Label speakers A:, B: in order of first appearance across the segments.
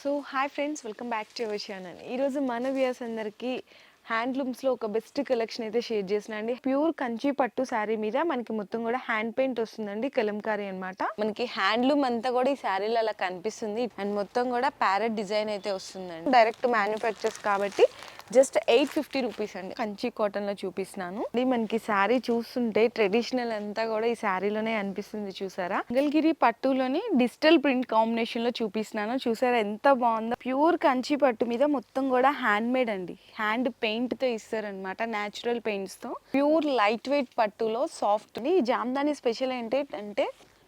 A: So hi friends welcome back to our channel ఈరోజు మన views అందరికీ హ్యాండ్లూమ్స్లో ఒక బెస్ట్ కలెక్షన్ అయితే షేర్ చేసిన అండి. ప్యూర్ కంచి పట్టు శారీ మీద మనకి మొత్తం కూడా హ్యాండ్ పెయింట్ వస్తుందండి కలంకారీ అన్నమాట. మనకి హ్యాండ్లూమ్ అంతా కూడా ఈ శారీలో అలా కనిపిస్తుంది. అండ్ మొత్తం కూడా ప్యారెట్ డిజైన్ అయితే వస్తుందండి. డైరెక్ట్ మ్యానుఫ్యాక్చర్స్ కాబట్టి జస్ట్ ఎయిట్ ఫిఫ్టీ రూపీస్ అండి. కంచి కాటన్లో చూపిస్తున్నాను. ఇది మనకి శారీ చూస్తుంటే ట్రెడిషనల్ అంతా కూడా ఈ శారీలోనే అనిపిస్తుంది చూసారా? మంగళగిరి పట్టులోని డిజిటల్ ప్రింట్ కాంబినేషన్లో చూపిస్తున్నాను. చూసారా ఎంత బాగుందో? ప్యూర్ కంచి పట్టు మీద మొత్తం కూడా హ్యాండ్ మేడ్ అండి. హ్యాండ్ పెయింట్తో ఇస్తారనమాట న్యాచురల్ పెయింట్స్తో ప్యూర్ లైట్ వెయిట్ పట్టులో సాఫ్ట్. ఈ జామ్దాని స్పెషల్ ఏంటి అంటే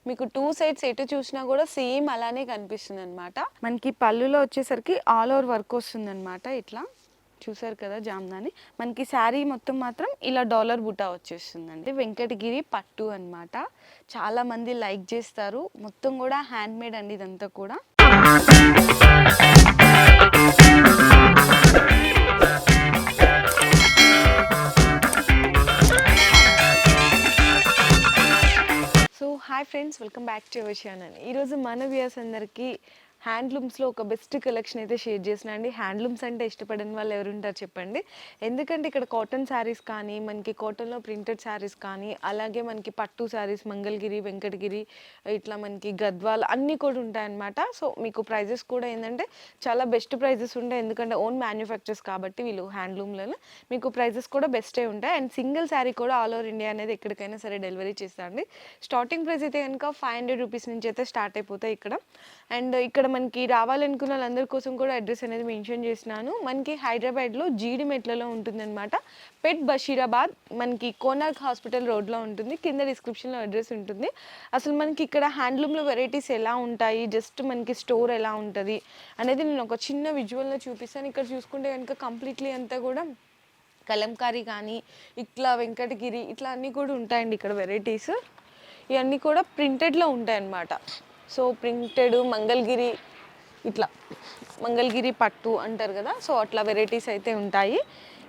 A: మీకు టూ సైడ్స్ ఎటు చూసినా కూడా సేమ్ అలానే కనిపిస్తుంది అనమాట మనకి పళ్ళులో వచ్చేసరికి ఆల్ ఓవర్ వర్క్ వస్తుంది అనమాట ఇట్లా. చూసారు కదా జామ్దాని? మనకి శారీ మొత్తం మాత్రం ఇలా డాలర్ బుటా వచ్చేస్తుందండి. వెంకటగిరి పట్టు అనమాట చాలామంది లైక్ చేస్తారు. మొత్తం కూడా హ్యాండ్ మేడ్ అండి ఇదంతా కూడా. So hi friends welcome back to our channel ఈరోజు మన వ్యూస్ అందరికీ హ్యాండ్లూమ్స్లో ఒక బెస్ట్ కలెక్షన్ అయితే షేర్ చేసిన అండి. హ్యాండ్లూమ్స్ అంటే ఇష్టపడని వాళ్ళు ఎవరు ఉంటారు చెప్పండి. ఎందుకంటే ఇక్కడ కాటన్ శారీస్ కానీ మనకి కాటన్లో ప్రింటెడ్ శారీస్ కానీ అలాగే మనకి పట్టు శారీస్ మంగళగిరి వెంకటగిరి ఇట్లా మనకి గద్వాల్ అన్నీ కూడా ఉంటాయన్నమాట. సో మీకు ప్రైజెస్ కూడా ఏంటంటే చాలా బెస్ట్ ప్రైజెస్ ఉంటాయి. ఎందుకంటే ఓన్ మ్యానుఫ్యాక్చర్స్ కాబట్టి వీళ్ళు హ్యాండ్లూమ్లలో మీకు ప్రైజెస్ కూడా బెస్టే ఉంటాయి. అండ్ సింగిల్ శారీ కూడా ఆల్ ఓవర్ ఇండియా అనేది ఎక్కడికైనా సరే డెలివరీ చేస్తారండి స్టార్టింగ్ ప్రైస్ అయితే కనుక ఫైవ్ హండ్రెడ్ రూపీస్ నుంచి అయితే స్టార్ట్ అయిపోతాయి ఇక్కడ. అండ్ ఇక్కడ మనకి రావాలనుకున్న వాళ్ళందరి కోసం కూడా అడ్రస్ అనేది మెన్షన్ చేసినాను. మనకి హైదరాబాద్లో జీడిమెట్లలో ఉంటుందన్నమాట. పెట్ బషీరాబాద్ మనకి కోనార్క్ హాస్పిటల్ రోడ్లో ఉంటుంది. కింద డిస్క్రిప్షన్లో అడ్రస్ ఉంటుంది. అసలు మనకి ఇక్కడ హ్యాండ్లూమ్లో వెరైటీస్ ఎలా ఉంటాయి? జస్ట్ మనకి స్టోర్ ఎలా ఉంటుంది? అనేది నేను ఒక చిన్న విజువల్లో చూపిస్తాను. ఇక్కడ చూసుకుంటే కనుక కంప్లీట్లీ అంతా కూడా కలంకారీ కానీ ఇట్లా వెంకటగిరి ఇట్లా అన్నీ కూడా ఉంటాయండి ఇక్కడ వెరైటీస్. ఇవన్నీ కూడా ప్రింటెడ్లో ఉంటాయన్నమాట. సో ప్రింటెడ్ మంగళగిరి ఇట్లా మంగళగిరి పట్టు అంటారు కదా సో అట్లా వెరైటీస్ అయితే ఉంటాయి.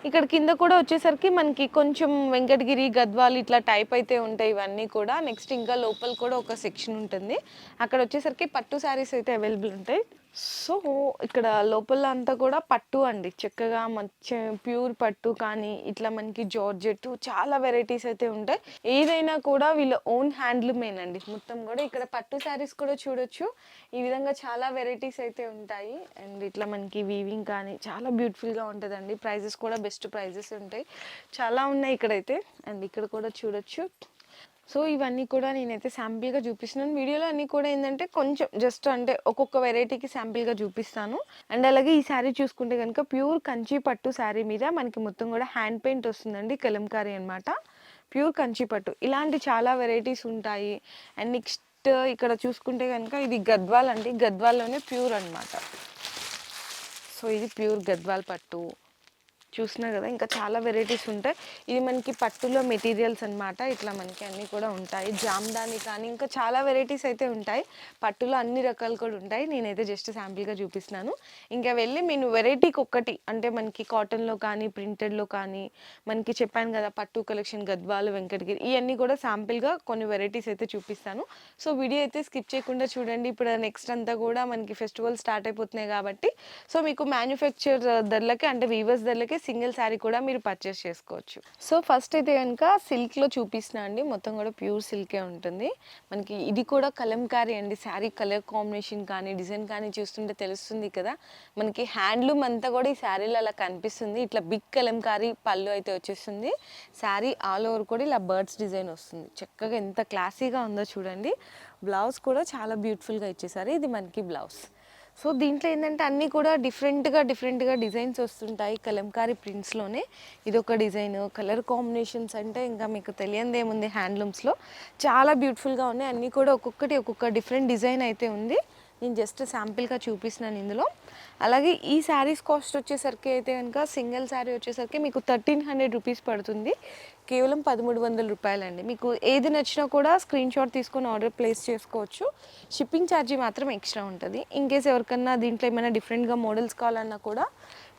A: ఇక్కడ కింద కూడా వచ్చేసరికి మనకి కొంచెం వెంకటగిరి గద్వాల్ ఇట్లా టైప్ అయితే ఉంటాయి ఇవన్నీ కూడా. నెక్స్ట్ ఇంకా లోపల కూడా ఒక సెక్షన్ ఉంటుంది. అక్కడ వచ్చేసరికి పట్టు శారీస్ అయితే అవైలబుల్ ఉంటాయి. సో ఇక్కడ లోపల అంతా కూడా పట్టు అండి. చక్కగా మంచి ప్యూర్ పట్టు కానీ ఇట్లా మనకి జార్జెట్ చాలా వెరైటీస్ అయితే ఉంటాయి. ఏదైనా కూడా వీళ్ళ ఓన్ హ్యాండ్లూమేనండి. మొత్తం కూడా ఇక్కడ పట్టు శారీస్ కూడా చూడొచ్చు. ఈ విధంగా చాలా వెరైటీస్ అయితే ఉంటాయి. అండ్ ఇట్లా మనకి వీవింగ్ కానీ చాలా బ్యూటిఫుల్గా ఉంటుందండి. ప్రైజెస్ కూడా బెస్ట్ ప్రైజెస్ ఉంటాయి. చాలా ఉన్నాయి ఇక్కడైతే. అండ్ ఇక్కడ కూడా చూడొచ్చు. సో ఇవన్నీ కూడా నేనైతే శాంపిల్గా చూపిస్తున్నాను. వీడియోలో అన్నీ కూడా ఏంటంటే కొంచెం జస్ట్ అంటే ఒక్కొక్క వెరైటీకి శాంపిల్గా చూపిస్తాను. అండ్ అలాగే ఈ శారీ చూసుకుంటే కనుక ప్యూర్ కంచి పట్టు శారీ మీద మనకి మొత్తం కూడా హ్యాండ్ పెయింట్ వస్తుందండి కలంకారీ అనమాట ప్యూర్ కంచి పట్టు. ఇలాంటి చాలా వెరైటీస్ ఉంటాయి. అండ్ నెక్స్ట్ ఇక్కడ చూసుకుంటే కనుక ఇది గద్వాల్ అండి. గద్వాల్లోనే ప్యూర్ అన్నమాట. సో ఇది ప్యూర్ గద్వాల్ పట్టు. చూసినా కదా ఇంకా చాలా వెరైటీస్ ఉంటాయి. ఇది మనకి పట్టులో మెటీరియల్స్ అన్నమాట. ఇట్లా మనకి అన్నీ కూడా ఉంటాయి. జామ్దాని కానీ ఇంకా చాలా వెరైటీస్ అయితే ఉంటాయి. పట్టులో అన్ని రకాలు కూడా ఉంటాయి. నేనైతే జస్ట్ శాంపిల్గా చూపిస్తున్నాను. ఇంకా వెళ్ళి నేను వెరైటీకి ఒక్కటి అంటే మనకి కాటన్లో కానీ ప్రింటెడ్లో కానీ మనకి చెప్పాను కదా పట్టు కలెక్షన్ గద్వాలు వెంకటగిరి ఇవన్నీ కూడా శాంపిల్గా కొన్ని వెరైటీస్ అయితే చూపిస్తాను. సో వీడియో అయితే స్కిప్ చేయకుండా చూడండి. ఇప్పుడు నెక్స్ట్ అంతా కూడా మనకి ఫెస్టివల్ స్టార్ట్ అయిపోతున్నాయి కాబట్టి. సో మీకు మ్యానుఫ్యాక్చర్ ధరలకి అంటే వీవర్స్ ధరలకి సింగిల్ శారీ కూడా మీరు పర్చేస్ చేసుకోవచ్చు. సో ఫస్ట్ అయితే కనుక సిల్క్లో చూపిస్తున్నా అండి. మొత్తం కూడా ప్యూర్ సిల్కే ఉంటుంది. మనకి ఇది కూడా కలంకారీ అండి. శారీ కలర్ కాంబినేషన్ కానీ డిజైన్ కానీ చూస్తుంటే తెలుస్తుంది కదా. మనకి హ్యాండ్లూమ్ అంతా కూడా ఈ శారీలో అలా కనిపిస్తుంది. ఇట్లా బిగ్ కలంకారీ పళ్ళు అయితే వచ్చేస్తుంది. శారీ ఆల్ ఓవర్ కూడా ఇలా బర్డ్స్ డిజైన్ వస్తుంది. చక్కగా ఎంత క్లాసీగా ఉందో చూడండి. బ్లౌజ్ కూడా చాలా బ్యూటిఫుల్గా ఇచ్చేసారు. ఇది మనకి బ్లౌజ్. సో దీంట్లో ఏంటంటే అన్నీ కూడా డిఫరెంట్గా డిఫరెంట్గా డిజైన్స్ వస్తుంటాయి కలంకారీ ప్రింట్స్లోనే ఇది ఒక డిజైన్ కలర్ కాంబినేషన్స్ అంటే ఇంకా మీకు తెలియంది ఏముంది హ్యాండ్లూమ్స్లో చాలా బ్యూటిఫుల్గా ఉన్నాయి. అన్నీ కూడా ఒక్కొక్కటి ఒక్కొక్క డిఫరెంట్ డిజైన్ అయితే ఉంది. నేను జస్ట్ శాంపిల్గా చూపిస్తున్నాను ఇందులో. అలాగే ఈ శారీస్ కాస్ట్ వచ్చేసరికి అయితే కనుక సింగిల్ శారీ వచ్చేసరికి మీకు థర్టీన్ హండ్రెడ్ రూపీస్ పడుతుంది. కేవలం పదమూడు వందల రూపాయలండి. మీకు ఏది నచ్చినా కూడా స్క్రీన్ షాట్ తీసుకొని ఆర్డర్ ప్లేస్ చేసుకోవచ్చు. షిప్పింగ్ ఛార్జీ మాత్రం ఎక్స్ట్రా ఉంటుంది. ఇన్ కేస్ ఎవరికన్నా దీంట్లో ఏమైనా డిఫరెంట్గా మోడల్స్ కావాలన్నా కూడా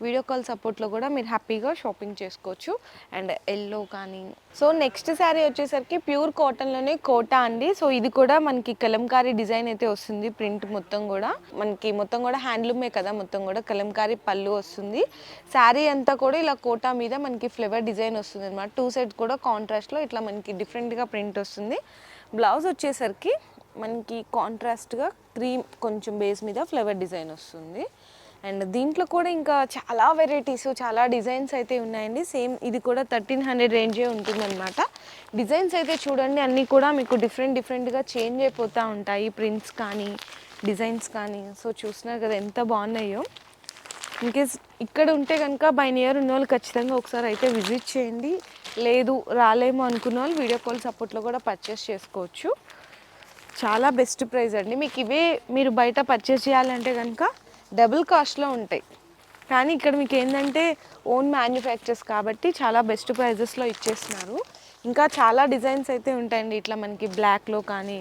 A: వీడియో కాల్ సపోర్ట్లో కూడా మీరు హ్యాపీగా షాపింగ్ చేసుకోవచ్చు. అండ్ ఎల్లో కానీ. సో నెక్స్ట్ శారీ వచ్చేసరికి ప్యూర్ కాటన్లోనే కోటా అండి. సో ఇది కూడా మనకి కలంకారీ డిజైన్ అయితే వస్తుంది ప్రింట్ మొత్తం కూడా. మనకి మొత్తం కూడా హ్యాండ్లూమే కదా మొత్తం కూడా కలంకారీ పళ్ళు వస్తుంది. శారీ అంతా కూడా ఇలా కోటా మీద మనకి ఫ్లేవర్ డిజైన్ వస్తుంది అనమాట టూ సైడ్స్ కూడా కాంట్రాస్ట్లో ఇట్లా మనకి డిఫరెంట్గా ప్రింట్ వస్తుంది. బ్లౌజ్ వచ్చేసరికి మనకి కాంట్రాస్ట్గా క్రీమ్ కొంచెం బేస్ మీద ఫ్లేవర్ డిజైన్ వస్తుంది. అండ్ దీంట్లో కూడా ఇంకా చాలా వెరైటీస్ చాలా డిజైన్స్ అయితే ఉన్నాయండి. సేమ్ ఇది కూడా థర్టీన్ హండ్రెడ్ రేంజే ఉంటుందన్నమాట. డిజైన్స్ అయితే చూడండి అన్నీ కూడా మీకు డిఫరెంట్ డిఫరెంట్గా చేంజ్ అయిపోతూ ఉంటాయి. ప్రింట్స్ కానీ డిజైన్స్ కానీ. సో చూస్తున్నారు కదా ఎంత బాగున్నాయో. ఇన్కేస్ ఇక్కడ ఉంటే కనుక బై నియర్ ఉన్న వాళ్ళు ఖచ్చితంగా ఒకసారి అయితే విజిట్ చేయండి. లేదు రాలేమో అనుకున్న వాళ్ళు వీడియో కాల్ సపోర్ట్లో కూడా పర్చేస్ చేసుకోవచ్చు. చాలా బెస్ట్ ప్రైస్ అండి. మీకు ఇవే మీరు బయట పర్చేస్ చేయాలంటే కనుక డబుల్ కాస్ట్లో ఉంటాయి. కానీ ఇక్కడ మీకు ఏంటంటే ఓన్ మ్యానుఫ్యాక్చర్స్ కాబట్టి చాలా బెస్ట్ ప్రైజెస్లో ఇచ్చేస్తున్నారు. ఇంకా చాలా డిజైన్స్ అయితే ఉంటాయండి. ఇట్లా మనకి బ్లాక్లో కానీ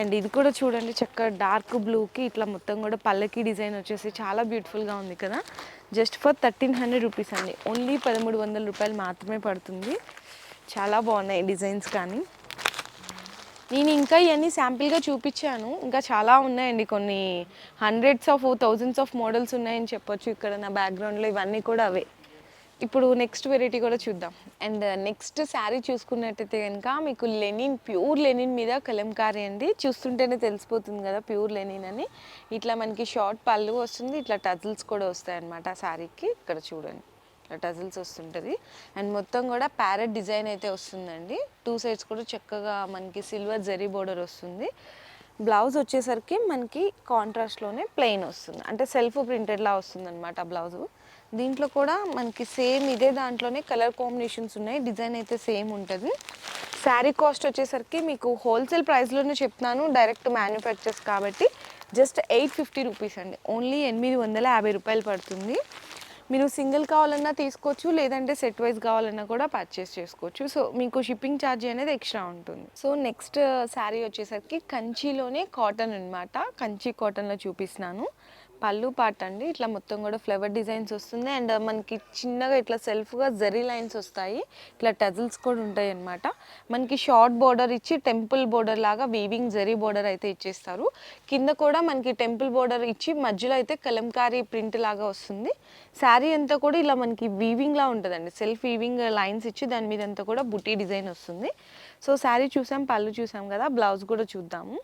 A: అండ్ ఇది కూడా చూడండి చక్కగా డార్క్ బ్లూకి ఇట్లా మొత్తం కూడా పల్లకి డిజైన్ వచ్చేసి చాలా బ్యూటిఫుల్గా ఉంది కదా. Just for thirteen hundred rupees అండి. ఓన్లీ పదమూడు వందల రూపాయలు మాత్రమే పడుతుంది. చాలా బాగున్నాయి డిజైన్స్ కానీ. నేను ఇంకా ఇవన్నీ శాంపిల్గా చూపించాను. ఇంకా చాలా ఉన్నాయండి కొన్ని hundreds of thousands of models ఉన్నాయని చెప్పొచ్చు ఇక్కడ నా బ్యాక్గ్రౌండ్లో ఇవన్నీ కూడా అవే. ఇప్పుడు నెక్స్ట్ వెరైటీ కూడా చూద్దాం. అండ్ నెక్స్ట్ శారీ చూసుకున్నట్టయితే కనుక మీకు లెనిన్ ప్యూర్ లెనిన్ మీద కలంకారీ అండి. చూస్తుంటేనే తెలిసిపోతుంది కదా ప్యూర్ లెనిన్ అని. ఇట్లా మనకి షార్ట్ పళ్ళు వస్తుంది ఇట్లా టజిల్స్ కూడా వస్తాయి అన్నమాట ఆ శారీకి ఇక్కడ చూడండి. ఇట్లా టజిల్స్ వస్తుంటుంది. అండ్ మొత్తం కూడా ప్యారెట్ డిజైన్ అయితే వస్తుందండి. టూ సైడ్స్ కూడా చక్కగా మనకి సిల్వర్ జరీ బోర్డర్ వస్తుంది. బ్లౌజ్ వచ్చేసరికి మనకి కాంట్రాస్ట్లోనే ప్లెయిన్ వస్తుంది. అంటే సెల్ఫ్ ప్రింటెడ్లా వస్తుంది అనమాట బ్లౌజు దీంట్లో కూడా మనకి సేమ్ ఇదే దాంట్లోనే కలర్ కాంబినేషన్స్ ఉన్నాయి. డిజైన్ అయితే సేమ్ ఉంటుంది. శారీ కాస్ట్ వచ్చేసరికి మీకు హోల్సేల్ ప్రైస్లోనే చెప్తున్నాను. డైరెక్ట్ మ్యానుఫ్యాక్చర్స్ కాబట్టి జస్ట్ ఎయిట్ ఫిఫ్టీ రూపీస్ అండి. ఓన్లీ ఎనిమిది వందల యాభై రూపాయలు పడుతుంది. మీరు సింగిల్ కావాలన్నా తీసుకోవచ్చు లేదంటే సెట్ వైజ్ కావాలన్నా కూడా పర్చేస్ చేసుకోవచ్చు. సో మీకు షిప్పింగ్ ఛార్జ్ అనేది ఎక్స్ట్రా ఉంటుంది. సో నెక్స్ట్ శారీ వచ్చేసరికి కంచిలోనే కాటన్ అన్నమాట. కంచి కాటన్లో చూపిస్తున్నాను. పళ్ళు పాట అండి. ఇట్లా మొత్తం కూడా ఫ్లవర్ డిజైన్స్ వస్తుంది. అండ్ మనకి చిన్నగా ఇట్లా సెల్ఫ్గా జరీ లైన్స్ వస్తాయి. ఇట్లా టజిల్స్ కూడా ఉంటాయి అన్నమాట. మనకి షార్ట్ బోర్డర్ ఇచ్చి టెంపుల్ బోర్డర్ లాగా వీవింగ్ జరీ బోర్డర్ అయితే ఇచ్చేస్తారు. కింద కూడా మనకి టెంపుల్ బోర్డర్ ఇచ్చి మధ్యలో అయితే కలంకారీ ప్రింట్ లాగా వస్తుంది. శారీ అంతా కూడా ఇలా మనకి వీవింగ్లా ఉంటుందండి. సెల్ఫ్ వీవింగ్ లైన్స్ ఇచ్చి దాని మీద అంతా కూడా బుట్టి డిజైన్ వస్తుంది. సో శారీ చూసాం పళ్ళు చూసాం కదా బ్లౌజ్ కూడా చూద్దాము.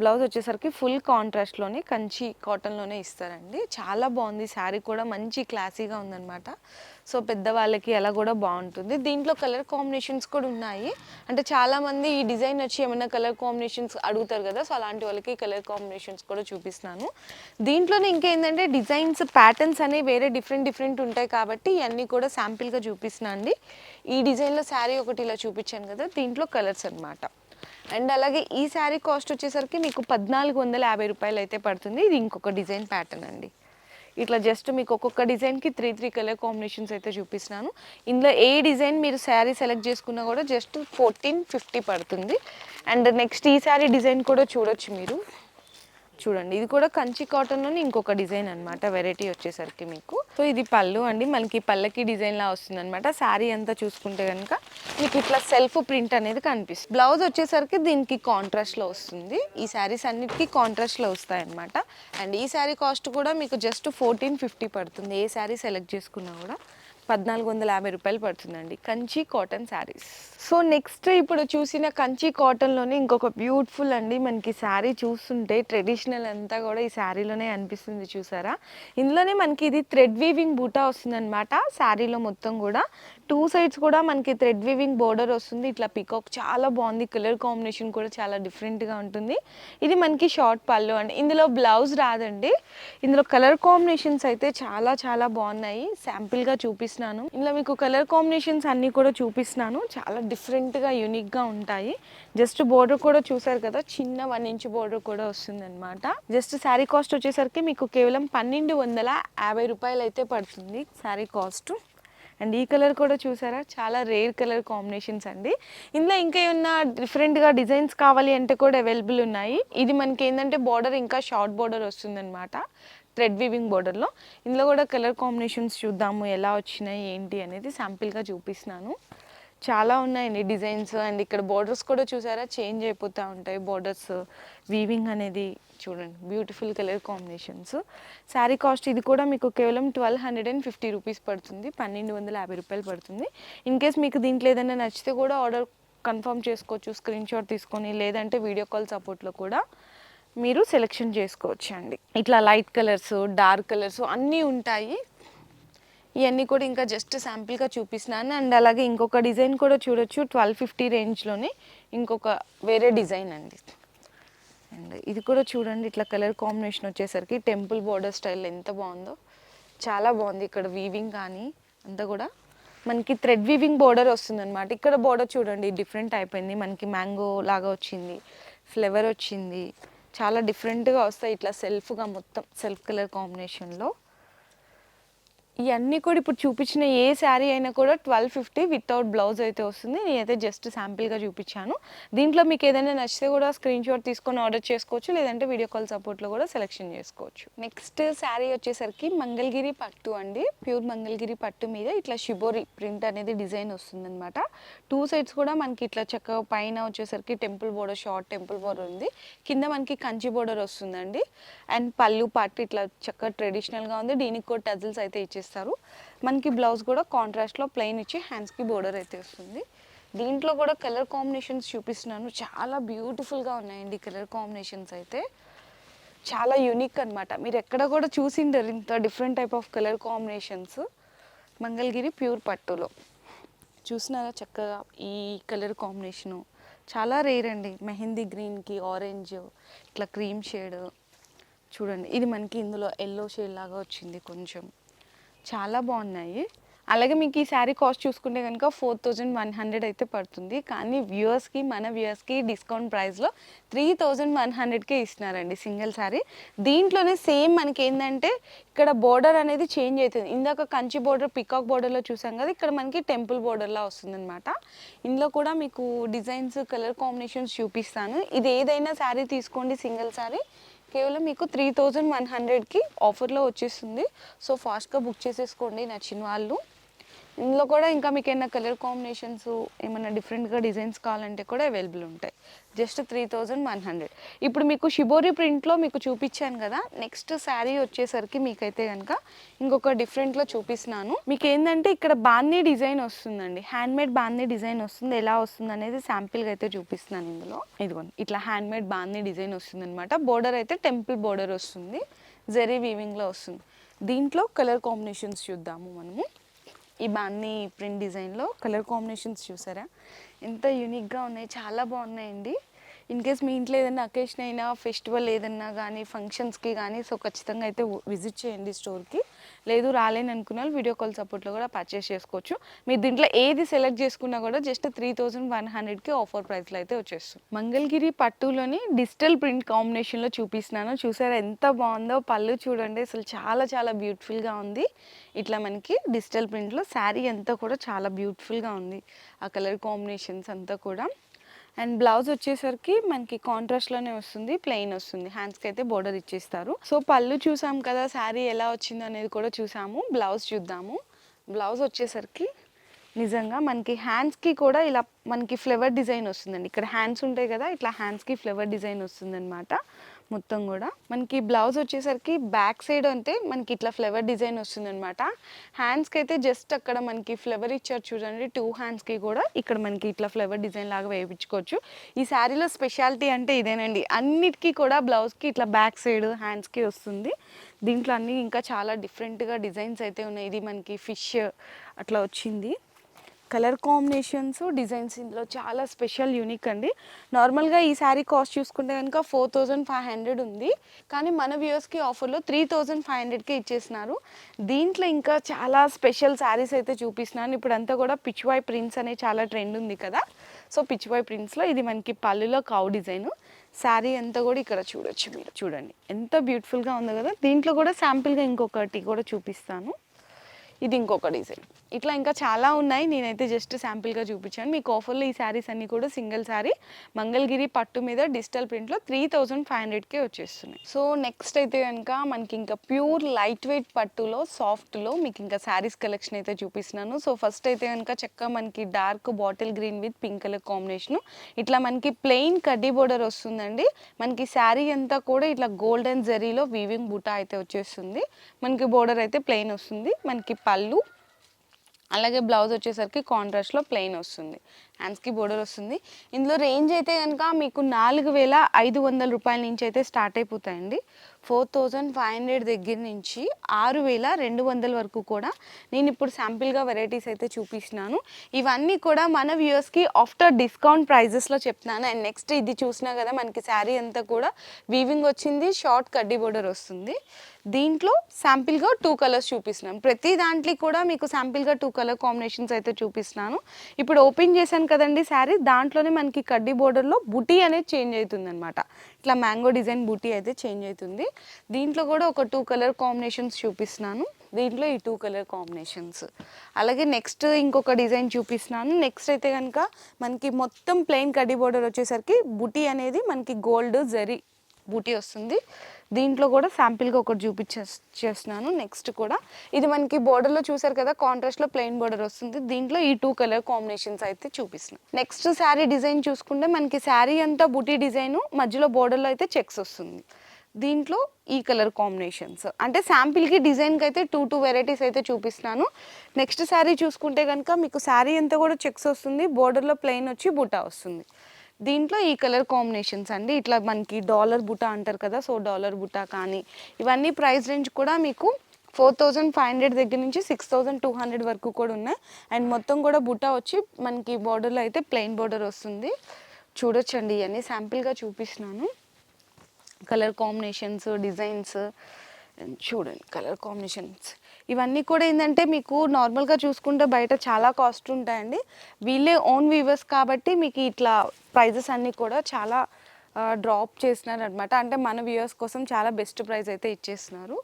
A: బ్లౌజ్ వచ్చేసరికి ఫుల్ కాంట్రాస్ట్లోనే కంచి కాటన్లోనే ఇస్తారండి. చాలా బాగుంది. శారీ కూడా మంచి క్లాసీగా ఉందన్నమాట. సో పెద్దవాళ్ళకి అలా కూడా బాగుంటుంది. దీంట్లో కలర్ కాంబినేషన్స్ కూడా ఉన్నాయి. అంటే చాలామంది ఈ డిజైన్ వచ్చి ఏమైనా కలర్ కాంబినేషన్స్ అడుగుతారు కదా సో అలాంటి వాళ్ళకి కలర్ కాంబినేషన్స్ కూడా చూపిస్తున్నాను. దీంట్లోనే ఇంకేంటంటే డిజైన్స్ ప్యాటర్న్స్ అనేవి వేరే డిఫరెంట్ డిఫరెంట్ ఉంటాయి కాబట్టి ఇవన్నీ కూడా శాంపిల్గా చూపిస్తున్నాను అండి. ఈ డిజైన్లో శారీ ఒకటి ఇలా చూపించాను కదా దీంట్లో కలర్స్ అన్నమాట. అండ్ అలాగే ఈ శారీ కాస్ట్ వచ్చేసరికి మీకు పద్నాలుగు వందల యాభై రూపాయలు అయితే పడుతుంది. ఇది ఇంకొక డిజైన్ ప్యాటర్న్ అండి. ఇట్లా జస్ట్ మీకు ఒక్కొక్క డిజైన్కి త్రీ త్రీ కలర్ కాంబినేషన్స్ అయితే చూపిస్తున్నాను. ఇందులో ఏ డిజైన్ మీరు శారీ సెలెక్ట్ చేసుకున్నా కూడా జస్ట్ ఫోర్టీన్ ఫిఫ్టీ పడుతుంది. అండ్ నెక్స్ట్ ఈ శారీ డిజైన్ కూడా చూడొచ్చు మీరు. చూడండి ఇది కూడా కంచి కాటన్లోనే ఇంకొక డిజైన్ అన్నమాట వెరైటీ వచ్చేసరికి మీకు. సో ఇది పళ్ళు అండి. మనకి పళ్ళకి డిజైన్లా వస్తుంది అనమాట శారీ అంతా చూసుకుంటే కనుక మీకు ఇట్లా సెల్ఫ్ ప్రింట్ అనేది కనిపిస్తుంది బ్లౌజ్ వచ్చేసరికి దీనికి కాంట్రాస్ట్లో వస్తుంది. ఈ శారీస్ అన్నిటికీ కాంట్రాస్ట్లో వస్తాయి అనమాట అండ్ ఈ శారీ కాస్ట్ కూడా మీకు జస్ట్ ఫోర్టీన్ ఫిఫ్టీ పడుతుంది. ఏ శారీ సెలెక్ట్ చేసుకున్నా కూడా. పద్నాలుగు వందల యాభై రూపాయలు పడుతుందండి. Kanchi cotton saris. So next ఇప్పుడు చూసిన కంచి కాటన్లోనే ఇంకొక బ్యూటిఫుల్ అండి. మనకి శారీ చూస్తుంటే ట్రెడిషనల్ అంతా కూడా ఈ శారీలోనే అనిపిస్తుంది చూసారా? ఇందులోనే మనకి ఇది థ్రెడ్ వీవింగ్ బూటా వస్తుందన్నమాట. శారీలో మొత్తం కూడా టూ సైడ్స్ కూడా మనకి థ్రెడ్ వీవింగ్ బోర్డర్ వస్తుంది. ఇట్లా పికాక్ చాలా బాగుంది. కలర్ కాంబినేషన్ కూడా చాలా డిఫరెంట్గా ఉంటుంది. ఇది మనకి షార్ట్ పళ్ళు అండి. ఇందులో బ్లౌజ్ రాదండి. ఇందులో కలర్ కాంబినేషన్స్ అయితే చాలా చాలా బాగున్నాయి. శాంపిల్గా చూపిస్తున్నాను. ఇందులో మీకు కలర్ కాంబినేషన్స్ అన్నీ కూడా చూపిస్తున్నాను. చాలా డిఫరెంట్గా యూనిక్గా ఉంటాయి. జస్ట్ బోర్డర్ కూడా చూసారు కదా? చిన్న వన్ ఇంచ్ బోర్డర్ కూడా వస్తుంది అనమాట జస్ట్ శారీ కాస్ట్ వచ్చేసరికి మీకు కేవలం పన్నెండు వందల యాభై రూపాయలు అయితే పడుతుంది. శారీ కాస్ట్ అండ్ ఈ కలర్ కూడా చూసారా? చాలా రేర్ కలర్ కాంబినేషన్స్ అండి. ఇందులో ఇంకా ఏమన్నా డిఫరెంట్గా డిజైన్స్ కావాలి అంటే కూడా అవైలబుల్ ఉన్నాయి. ఇది మనకి ఏంటంటే బార్డర్ ఇంకా షార్ట్ బార్డర్ వస్తుందన్నమాట. థ్రెడ్ వీవింగ్ బార్డర్లో. ఇందులో కూడా కలర్ కాంబినేషన్స్ చూద్దాము ఎలా వచ్చినాయి ఏంటి అనేది శాంపిల్గా చూపిస్తున్నాను. చాలా ఉన్నాయండి డిజైన్స్. అండ్ ఇక్కడ బోర్డర్స్ కూడా చూసారా? చేంజ్ అయిపోతూ ఉంటాయి. బార్డర్స్ వీవింగ్ అనేది చూడండి beautiful colour combinations sari cost ఇది కూడా మీకు కేవలం twelve hundred and fifty rupees పడుతుంది. పన్నెండు వందల యాభై రూపాయలు పడుతుంది. ఇన్ కేస్ మీకు దీంట్లో ఏదైనా నచ్చితే కూడా ఆర్డర్ కన్ఫర్మ్ చేసుకోవచ్చు స్క్రీన్ షాట్ తీసుకొని లేదంటే వీడియో కాల్ సపోర్ట్లో కూడా మీరు సెలెక్షన్ చేసుకోవచ్చు అండి. ఇట్లా లైట్ కలర్స్ డార్క్ కలర్స్ అన్నీ ఉంటాయి. ఇవన్నీ కూడా ఇంకా జస్ట్ శాంపిల్గా చూపిస్తున్నాను. అండ్ అలాగే ఇంకొక డిజైన్ కూడా చూడొచ్చు ట్వెల్వ్ ఫిఫ్టీ రేంజ్లోనే ఇంకొక వేరే డిజైన్ అండి. అండ్ ఇది కూడా చూడండి ఇట్లా కలర్ కాంబినేషన్ వచ్చేసరికి టెంపుల్ బోర్డర్ స్టైల్ ఎంత బాగుందో. చాలా బాగుంది ఇక్కడ వీవింగ్ కానీ అంతా కూడా. మనకి థ్రెడ్ వీవింగ్ బోర్డర్ వస్తుంది అనమాట ఇక్కడ బోర్డర్ చూడండి డిఫరెంట్ అయిపోయింది. మనకి మ్యాంగో లాగా వచ్చింది ఫ్లేవర్ వచ్చింది. చాలా డిఫరెంట్గా వస్తాయి ఇట్లా సెల్ఫ్గా మొత్తం సెల్ఫ్ కలర్ కాంబినేషన్లో ఇవన్నీ కూడా ఇప్పుడు చూపించిన ఏ శారీ అయినా కూడా ట్వెల్వ్ ఫిఫ్టీ వితౌట్ బ్లౌజ్ అయితే వస్తుంది. నేనైతే జస్ట్ శాంపిల్గా చూపించాను. దీంట్లో మీకు ఏదైనా నచ్చితే కూడా స్క్రీన్ షాట్ తీసుకొని ఆర్డర్ చేసుకోవచ్చు. లేదంటే వీడియో కాల్ సపోర్ట్లో కూడా సెలెక్షన్ చేసుకోవచ్చు. నెక్స్ట్ శారీ వచ్చేసరికి మంగళగిరి పట్టు అండి. ప్యూర్ మంగళగిరి పట్టు మీద ఇట్లా షిబోరి ప్రింట్ అనేది డిజైన్ వస్తుందన్నమాట. టూ సైడ్స్ కూడా మనకి ఇట్లా చక్కగా పైన వచ్చేసరికి temple border short temple border ఉంది. కింద మనకి కంచి బోర్డర్ వస్తుందండి. అండ్ పళ్ళు పట్టు ఇట్లా చక్కగా ట్రెడిషనల్గా ఉంది. దీనికి కూడా టజిల్స్ అయితే ఇచ్చేస్తారు మనకి బ్లౌజ్ కూడా కాంట్రాస్ట్లో ప్లెయిన్ ఇచ్చి హ్యాండ్స్కి బోర్డర్ అయితే వస్తుంది. దీంట్లో కూడా కలర్ కాంబినేషన్స్ చూపిస్తున్నాను. చాలా బ్యూటిఫుల్గా ఉన్నాయండి కలర్ కాంబినేషన్స్ అయితే. చాలా యూనిక్ అన్నమాట. మీరు ఎక్కడ కూడా చూసిండరు ఇంత different type of colour combinations Mangalagiri pure పట్టులో. చూసినారా చక్కగా ఈ కలర్ కాంబినేషను చాలా రేర్ అండి. మెహందీ గ్రీన్కి ఆరెంజ్ ఇట్లా క్రీమ్ షేడ్ చూడండి. ఇది మనకి ఇందులో ఎల్లో షేడ్ లాగా వచ్చింది కొంచెం. చాలా బాగున్నాయి. అలాగే మీకు ఈ శారీ కాస్ట్ చూసుకుంటే కనుక ఫోర్ థౌజండ్ వన్ హండ్రెడ్ అయితే పడుతుంది. కానీ వ్యూవర్స్కి మన వ్యూవర్స్కి డిస్కౌంట్ ప్రైస్లో త్రీ థౌజండ్ వన్ హండ్రెడ్కే ఇస్తున్నారండి సింగిల్ శారీ. దీంట్లోనే సేమ్ మనకి ఏంటంటే ఇక్కడ బోర్డర్ అనేది చేంజ్ అవుతుంది. ఇందాక కంచి బోర్డర్ పికాక్ బోర్డర్లో చూసాం కదా ఇక్కడ మనకి టెంపుల్ బోర్డర్లా వస్తుందన్నమాట. ఇందులో కూడా మీకు డిజైన్స్ కలర్ కాంబినేషన్స్ చూపిస్తాను. ఇది ఏదైనా శారీ తీసుకోండి సింగిల్ శారీ. కేవలం మీకు త్రీ థౌజండ్ వన్ హండ్రెడ్కి ఆఫర్లో వచ్చేస్తుంది. సో ఫాస్ట్గా బుక్ చేసేసుకోండి నచ్చిన వాళ్ళు. ఇందులో కూడా ఇంకా మీకు ఏమైనా కలర్ కాంబినేషన్స్ ఏమైనా డిఫరెంట్గా డిజైన్స్ కావాలంటే కూడా అవైలబుల్ ఉంటాయి. Just three thousand one hundred ఇప్పుడు మీకు షిబోరి ప్రింట్లో మీకు చూపించాను కదా నెక్స్ట్ శారీ వచ్చేసరికి మీకైతే కనుక ఇంకొక డిఫరెంట్లో చూపిస్తున్నాను. మీకు ఏంటంటే ఇక్కడ బాందీ డిజైన్ వస్తుందండి. హ్యాండ్మేడ్ మేడ్ డిజైన్ వస్తుంది. ఎలా వస్తుంది అనేది శాంపిల్గా అయితే చూపిస్తున్నాను ఇందులో. ఇదిగోండి ఇట్లా హ్యాండ్మేడ్ మేడ్ డిజైన్ వస్తుంది అనమాట బోర్డర్ అయితే టెంపుల్ బోర్డర్ వస్తుంది. జెరీ వీవింగ్లో వస్తుంది. దీంట్లో కలర్ కాంబినేషన్స్ చూద్దాము మనము. ఈ బాన్ని ప్రింట్ డిజైన్లో కలర్ కాంబినేషన్స్ చూసారా? ఎంత యూనిక్గా ఉన్నాయి చాలా బాగున్నాయండి. ఇన్ కేస్ మీ ఇంట్లో ఏదైనా అకేషన్ అయినా ఫెస్టివల్ ఏదన్నా కానీ ఫంక్షన్స్కి కానీ సో ఖచ్చితంగా అయితే విజిట్ చేయండి స్టోర్కి. లేదు రాలేని అనుకున్న వాళ్ళు వీడియో కాల్ సపోర్ట్లో కూడా పర్చేస్ చేసుకోవచ్చు. మీరు దీంట్లో ఏది సెలెక్ట్ చేసుకున్నా కూడా జస్ట్ త్రీ థౌజండ్ వన్ హండ్రెడ్కి ఆఫర్ ప్రైస్లో అయితే వచ్చేస్తుంది. మంగళగిరి పట్టులోని డిజిటల్ ప్రింట్ కాంబినేషన్లో చూపిస్తున్నాను. చూసారా ఎంత బాగుందో? పళ్ళు చూడండి. అసలు చాలా చాలా బ్యూటిఫుల్గా ఉంది. ఇట్లా మనకి డిజిటల్ ప్రింట్లో శారీ అంతా కూడా చాలా బ్యూటిఫుల్గా ఉంది. ఆ కలర్ కాంబినేషన్స్ అంతా కూడా. అండ్ బ్లౌజ్ వచ్చేసరికి మనకి కాంట్రాస్ట్లోనే వస్తుంది ప్లెయిన్ వస్తుంది. హ్యాండ్స్కి అయితే బోర్డర్ ఇచ్చేస్తారు. సో పళ్ళు చూసాం కదా శారీ ఎలా వచ్చింది అనేది కూడా చూసాము. బ్లౌజ్ చూద్దాము. బ్లౌజ్ వచ్చేసరికి నిజంగా మనకి హ్యాండ్స్కి కూడా ఇలా మనకి ఫ్లేవర్ డిజైన్ వస్తుందండి. ఇక్కడ హ్యాండ్స్ ఉంటాయి కదా ఇట్లా హ్యాండ్స్కి ఫ్లేవర్ డిజైన్ వస్తుందన్నమాట. మొత్తం కూడా. మనకి బ్లౌజ్ వచ్చేసరికి బ్యాక్ సైడ్ అంటే మనకి ఇట్లా ఫ్లవర్ డిజైన్ వస్తుందనమాట హ్యాండ్స్కి అయితే జస్ట్ అక్కడ మనకి ఫ్లవర్ ఇచ్చారు చూడండి. టూ హ్యాండ్స్కి కూడా ఇక్కడ మనకి ఇట్లా ఫ్లవర్ డిజైన్ లాగా వేయించుకోవచ్చు. ఈ శారీలో స్పెషాలిటీ అంటే ఇదేనండి. అన్నిటికీ కూడా బ్లౌజ్కి ఇట్లా బ్యాక్ సైడ్ హ్యాండ్స్కి వస్తుంది. దీంట్లో అన్ని ఇంకా చాలా డిఫరెంట్గా డిజైన్స్ అయితే ఉన్నాయి. ఇది మనకి ఫిష్ అట్లా వచ్చింది. కలర్ కాంబినేషన్స్ డిజైన్స్ ఇందులో చాలా స్పెషల్ యూనిక్ అండి. నార్మల్గా ఈ శారీ కాస్ట్ చూసుకుంటే కనుక ఫోర్ థౌజండ్ ఫైవ్ హండ్రెడ్ ఉంది. కానీ మన వ్యూవర్స్కి ఆఫర్లో త్రీ థౌజండ్ ఫైవ్ హండ్రెడ్కే ఇచ్చేసినారు. దీంట్లో ఇంకా చాలా స్పెషల్ శారీస్ అయితే చూపిస్తున్నాను. ఇప్పుడంతా కూడా పిచ్వాయ్ ప్రింట్స్ అనే చాలా ట్రెండ్ ఉంది కదా. సో పిచ్వాయ్ ప్రింట్స్లో ఇది మనకి పళ్ళులో కావు డిజైన్. శారీ అంతా కూడా ఇక్కడ చూడొచ్చు మీరు. చూడండి. ఎంత బ్యూటిఫుల్గా ఉందో కదా. దీంట్లో కూడా శాంపిల్గా ఇంకొకటి కూడా చూపిస్తాను. ఇది ఇంకొక డిజైన్. ఇట్లా ఇంకా చాలా ఉన్నాయి. నేనైతే జస్ట్ శాంపిల్గా చూపించాను. మీకు ఆఫర్లో ఈ శారీస్ అన్నీ కూడా సింగిల్ శారీ. మంగళగిరి పట్టు మీద డిజిటల్ ప్రింట్లో త్రీ థౌజండ్ ఫైవ్ హండ్రెడ్కే వచ్చేస్తున్నాయి. సో నెక్స్ట్ అయితే కనుక మనకి ఇంకా ప్యూర్ లైట్ వెయిట్ పట్టులో సాఫ్ట్లో మీకు ఇంకా శారీస్ కలెక్షన్ అయితే చూపిస్తున్నాను. సో ఫస్ట్ అయితే కనుక చక్కగా మనకి dark bottle green with pink colour combination. ఇట్లా మనకి ప్లెయిన్ కడ్డీ బోర్డర్ వస్తుందండి. మనకి శారీ అంతా కూడా ఇట్లా గోల్డెన్ జరీలో వీవింగ్ బుటా అయితే వచ్చేస్తుంది. మనకి బోర్డర్ అయితే ప్లెయిన్ వస్తుంది. మనకి పళ్ళు అలాగే బ్లౌజ్ వచ్చేసరికి కాంట్రాస్ట్లో ప్లెయిన్ వస్తుంది. హ్యాండ్స్కి బోర్డర్ వస్తుంది. ఇందులో రేంజ్ అయితే కనుక మీకు నాలుగు వేల ఐదు వందల రూపాయల నుంచి అయితే స్టార్ట్ అయిపోతాయండి. ఫోర్ థౌజండ్ ఫైవ్ హండ్రెడ్ దగ్గర నుంచి ఆరు వేల రెండు వందల వరకు కూడా నేను ఇప్పుడు శాంపిల్గా వెరైటీస్ అయితే చూపిస్తున్నాను. ఇవన్నీ కూడా మన వ్యూయర్స్కి ఆఫ్టర్ డిస్కౌంట్ ప్రైజెస్లో చెప్తున్నాను. అండ్ నెక్స్ట్ ఇది చూసినా కదా మనకి శారీ అంతా కూడా వీవింగ్ వచ్చింది షార్ట్ కడ్డీ బోర్డర్ వస్తుంది. దీంట్లో శాంపిల్గా టూ కలర్స్ చూపిస్తున్నాను. ప్రతి దాంట్లో కూడా మీకు శాంపిల్గా టూ కలర్ కాంబినేషన్స్ అయితే చూపిస్తున్నాను. ఇప్పుడు ఓపెన్ చేశాను కదండి శారీ? దాంట్లోనే మనకి కడ్డీ బోర్డర్లో బుటీ అనేది చేంజ్ అవుతుంది అనమాట ఇట్లా మ్యాంగో డిజైన్ బుటీ అయితే చేంజ్ అవుతుంది. దీంట్లో కూడా ఒక టూ కలర్ కాంబినేషన్స్ చూపిస్తున్నాను. దీంట్లో ఈ టూ కలర్ కాంబినేషన్స్ అలాగే నెక్స్ట్ ఇంకొక డిజైన్ చూపిస్తున్నాను. నెక్స్ట్ అయితే కనుక మనకి మొత్తం ప్లెయిన్ కడ్డీ బోర్డర్ వచ్చేసరికి బుటీ అనేది మనకి గోల్డ్ జరీ బూటీ వస్తుంది. దీంట్లో కూడా శాంపిల్గా ఒకటి చూపించే చేస్తున్నాను. నెక్స్ట్ కూడా. ఇది మనకి బోర్డర్లో చూసారు కదా కాంట్రాస్ట్లో ప్లెయిన్ బోర్డర్ వస్తుంది. దీంట్లో ఈ టూ కలర్ కాంబినేషన్స్ అయితే చూపిస్తున్నాను. నెక్స్ట్ శారీ డిజైన్ చూసుకుంటే మనకి శారీ అంతా బుటీ డిజైన్ మధ్యలో బోర్డర్లో అయితే చెక్స్ వస్తుంది. దీంట్లో ఈ కలర్ కాంబినేషన్స్. అంటే శాంపిల్కి డిజైన్కి అయితే టూ టూ వెరైటీస్ అయితే చూపిస్తున్నాను. నెక్స్ట్ శారీ చూసుకుంటే కనుక మీకు శారీ అంతా కూడా చెక్స్ వస్తుంది బోర్డర్లో ప్లెయిన్ వచ్చి బుటా వస్తుంది. దీంట్లో ఈ కలర్ కాంబినేషన్స్ అండి. ఇట్లా మనకి డాలర్ బుటా అంటారు కదా సో డాలర్ బుటా కానీ ఇవన్నీ ప్రైస్ రేంజ్ కూడా మీకు ఫోర్ థౌజండ్ ఫైవ్ హండ్రెడ్ దగ్గర నుంచి సిక్స్ థౌజండ్ టూ హండ్రెడ్ వరకు కూడా ఉన్నాయి. అండ్ మొత్తం కూడా బుటా వచ్చి మనకి బార్డర్లో అయితే ప్లెయిన్ బార్డర్ వస్తుంది. చూడొచ్చండి ఇవన్నీ శాంపిల్గా చూపిస్తున్నాను. కలర్ కాంబినేషన్స్ డిజైన్స్ చూడండి కలర్ కాంబినేషన్స్ ఇవన్నీ కూడా ఏంటంటే మీకు నార్మల్గా చూసుకుంటే బయట చాలా కాస్ట్ ఉంటాయండి. వీళ్ళే ఓన్ వీవర్స్ కాబట్టి మీకు ఇట్లా ప్రైజెస్ అన్నీ కూడా చాలా డ్రాప్ చేసినారు అనమాట అంటే మన వ్యూవర్స్ కోసం చాలా బెస్ట్ ప్రైస్ అయితే ఇచ్చేస్తున్నారు.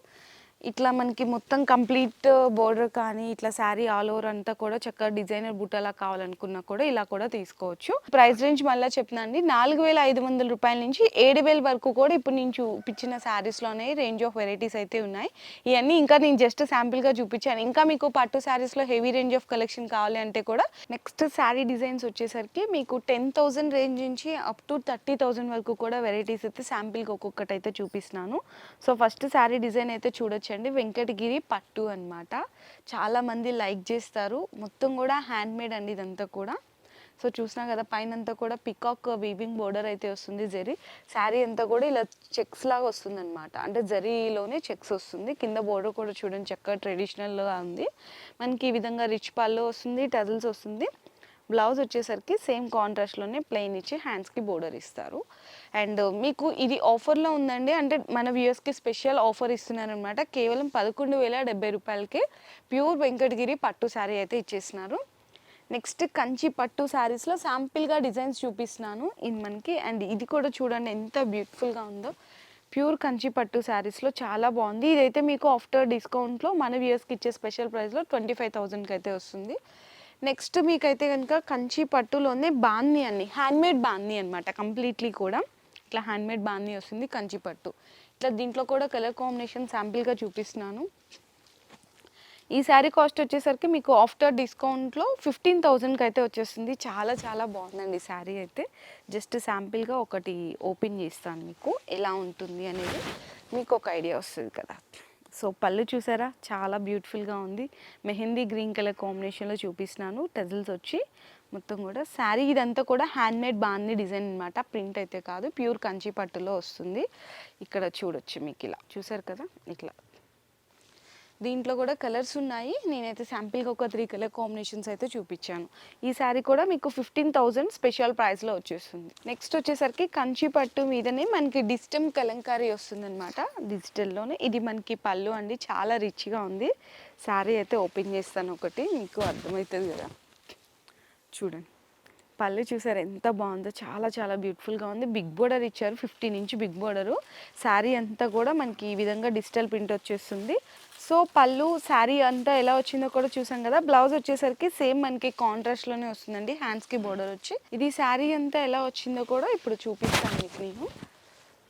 A: ఇట్లా మనకి మొత్తం కంప్లీట్ uh, బోర్డర్ కానీ ఇట్లా శారీ ఆల్ ఓవర్ అంతా కూడా చక్కగా డిజైనర్ బుట్టలా కావాలనుకున్నా కూడా ఇలా కూడా తీసుకోవచ్చు. ప్రైస్ రేంజ్ మళ్ళీ చెప్తున్నాండి నాలుగు వేల ఐదు వందల రూపాయల నుంచి ఏడు వేల వరకు కూడా ఇప్పుడు నేను చూపించిన శారీస్లోనే రేంజ్ ఆఫ్ వెరైటీస్ అయితే ఉన్నాయి. ఇవన్నీ ఇంకా నేను జస్ట్ శాంపిల్గా చూపించాను. ఇంకా మీకు పట్టు శారీస్లో హెవీ రేంజ్ ఆఫ్ కలెక్షన్ కావాలి అంటే కూడా నెక్స్ట్ శారీ డిజైన్స్ వచ్చేసరికి మీకు టెన్ థౌసండ్ రేంజ్ నుంచి అప్ టు థర్టీ థౌసండ్ వరకు కూడా వెరైటీస్ అయితే శాంపిల్కి ఒక్కొక్కటి అయితే చూపిస్తున్నాను. సో ఫస్ట్ శారీ డిజైన్ అయితే చూడొచ్చు. చూడొచ్చండి వెంకటగిరి పట్టు అనమాట చాలామంది లైక్ చేస్తారు. మొత్తం కూడా హ్యాండ్మేడ్ అండి ఇదంతా కూడా. సో చూసినా కదా పైన అంతా కూడా పికాక్ వీవింగ్ బోర్డర్ అయితే వస్తుంది జరీ. శారీ అంతా కూడా ఇలా చెక్స్ లాగా వస్తుంది అనమాట అంటే జరీలోనే చెక్స్ వస్తుంది. కింద బోర్డర్ కూడా చూడండి చక్కగా ట్రెడిషనల్గా ఉంది. మనకి ఈ విధంగా రిచ్ పళ్ళు వస్తుంది టజల్స్ వస్తుంది. బ్లౌజ్ వచ్చేసరికి సేమ్ కాంట్రాస్ట్లోనే ప్లెయిన్ ఇచ్చి హ్యాండ్స్కి బోర్డర్ ఇస్తారు. అండ్ మీకు ఇది ఆఫర్లో ఉందండి. అంటే మన వ్యూయర్స్కి స్పెషల్ ఆఫర్ ఇస్తున్నారనమాట. కేవలం పదకొండు వేల డెబ్బై రూపాయలకి ప్యూర్ వెంకటగిరి పట్టు శారీ అయితే ఇచ్చేసినారు. నెక్స్ట్ కంచి పట్టు శారీస్లో శాంపిల్గా డిజైన్స్ చూపిస్తున్నాను. ఇది మనకి అండ్ ఇది కూడా చూడండి ఎంత బ్యూటిఫుల్గా ఉందో. ప్యూర్ కంచి పట్టు శారీస్లో చాలా బాగుంది. ఇదైతే మీకు ఆఫ్టర్ డిస్కౌంట్లో మన వ్యూయర్స్కి ఇచ్చే స్పెషల్ ప్రైస్లో ట్వంటీ ఫైవ్ థౌజండ్కి అయితే వస్తుంది. నెక్స్ట్ మీకైతే కనుక కంచి పట్టులోనే బాన్ని అన్ని హ్యాండ్మేడ్ బాందీ అనమాట కంప్లీట్లీ కూడా. ఇట్లా హ్యాండ్మేడ్ బాన్ని వస్తుంది కంచి పట్టు. ఇట్లా దీంట్లో కూడా కలర్ కాంబినేషన్ శాంపిల్గా చూపిస్తున్నాను. ఈ శారీ కాస్ట్ వచ్చేసరికి మీకు ఆఫ్టర్ డిస్కౌంట్లో ఫిఫ్టీన్ థౌజండ్కి అయితే వచ్చేస్తుంది. చాలా చాలా బాగుందండి శారీ అయితే. జస్ట్ శాంపిల్గా ఒకటి ఓపెన్ చేస్తాను మీకు ఎలా ఉంటుంది అనేది మీకు ఒక ఐడియా వస్తుంది కదా. సో పళ్ళు చూసారా? చాలా బ్యూటిఫుల్గా ఉంది. మెహందీ గ్రీన్ కలర్ కాంబినేషన్లో చూపిస్తున్నాను. టజిల్స్ వచ్చి మొత్తం కూడా శారీ ఇదంతా కూడా హ్యాండ్మేడ్ బాగుంది డిజైన్ అనమాట ప్రింట్ అయితే కాదు. ప్యూర్ కంచి పట్టులో వస్తుంది. ఇక్కడ చూడొచ్చు మీకు ఇలా. చూసారు కదా? ఇట్లా. దీంట్లో కూడా కలర్స్ ఉన్నాయి. నేనైతే శాంపిల్గా ఒక త్రీ కలర్ కాంబినేషన్స్ అయితే చూపించాను. ఈ శారీ కూడా మీకు ఫిఫ్టీన్ థౌజండ్ స్పెషల్ ప్రైస్లో వచ్చేస్తుంది. నెక్స్ట్ వచ్చేసరికి కంచి పట్టు మీదనే మనకి డిజిటల్ కలంకారీ వస్తుంది అనమాట డిజిటల్లోనే ఇది మనకి పళ్ళు అండి. చాలా రిచ్గా ఉంది. శారీ అయితే ఓపెన్ చేస్తాను ఒకటి. మీకు అర్థమవుతుంది కదా. చూడండి. పళ్ళు చూసారు ఎంత బాగుందో. చాలా చాలా బ్యూటిఫుల్గా ఉంది. బిగ్ బోర్డర్ ఇచ్చారు. Fifteen inch big border. Sari అంతా కూడా మనకి ఈ విధంగా డిజిటల్ ప్రింట్ వచ్చేస్తుంది. సో పళ్ళు శారీ అంతా ఎలా వచ్చిందో కూడా చూసాం కదా. బ్లౌజ్ వచ్చేసరికి సేమ్ మనకి కాంట్రాస్ట్లోనే వస్తుందండి. హ్యాండ్స్కి బోర్డర్ వచ్చి. ఇది శారీ అంతా ఎలా వచ్చిందో కూడా ఇప్పుడు చూపిస్తాను మీకు నేను.